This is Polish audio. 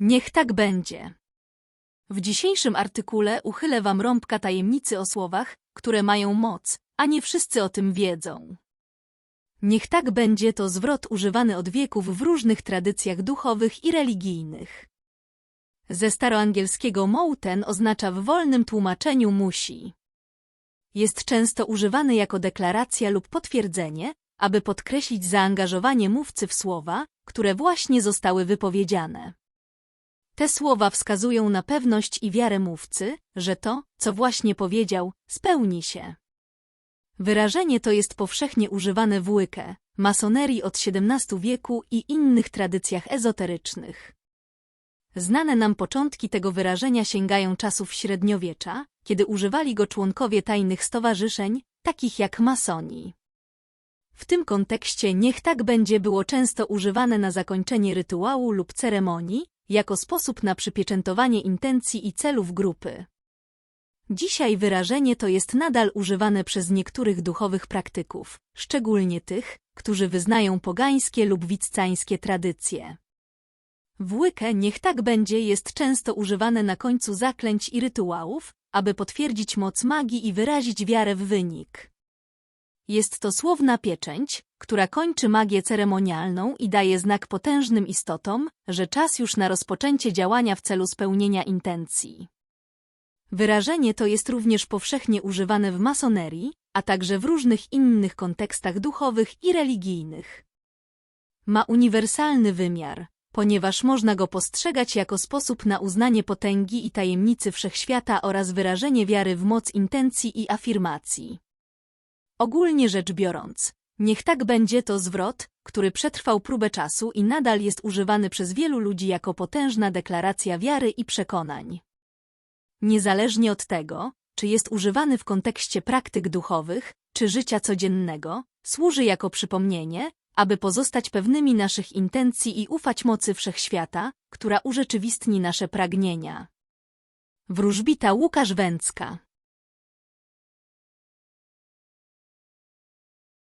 Niech tak będzie. W dzisiejszym artykule uchylę wam rąbka tajemnicy o słowach, które mają moc, a nie wszyscy o tym wiedzą. Niech tak będzie to zwrot używany od wieków w różnych tradycjach duchowych i religijnych. Ze staroangielskiego mouten oznacza w wolnym tłumaczeniu musi. Jest często używany jako deklaracja lub potwierdzenie, aby podkreślić zaangażowanie mówcy w słowa, które właśnie zostały wypowiedziane. Te słowa wskazują na pewność i wiarę mówcy, że to, co właśnie powiedział, spełni się. Wyrażenie to jest powszechnie używane w łykę, masonerii od XVII wieku i innych tradycjach ezoterycznych. Znane nam początki tego wyrażenia sięgają czasów średniowiecza, kiedy używali go członkowie tajnych stowarzyszeń, takich jak masoni. W tym kontekście niech tak będzie było często używane na zakończenie rytuału lub ceremonii, jako sposób na przypieczętowanie intencji i celów grupy. Dzisiaj wyrażenie to jest nadal używane przez niektórych duchowych praktyków, szczególnie tych, którzy wyznają pogańskie lub wiccańskie tradycje. W łykę niech tak będzie jest często używane na końcu zaklęć i rytuałów, aby potwierdzić moc magii i wyrazić wiarę w wynik. Jest to słowna pieczęć, która kończy magię ceremonialną i daje znak potężnym istotom, że czas już na rozpoczęcie działania w celu spełnienia intencji. Wyrażenie to jest również powszechnie używane w masonerii, a także w różnych innych kontekstach duchowych i religijnych. Ma uniwersalny wymiar, ponieważ można go postrzegać jako sposób na uznanie potęgi i tajemnicy wszechświata oraz wyrażenie wiary w moc intencji i afirmacji. Ogólnie rzecz biorąc, niech tak będzie to zwrot, który przetrwał próbę czasu i nadal jest używany przez wielu ludzi jako potężna deklaracja wiary i przekonań. Niezależnie od tego, czy jest używany w kontekście praktyk duchowych, czy życia codziennego, służy jako przypomnienie, aby pozostać pewnymi naszych intencji i ufać mocy wszechświata, która urzeczywistni nasze pragnienia. Wróżbita Łukasz Węcka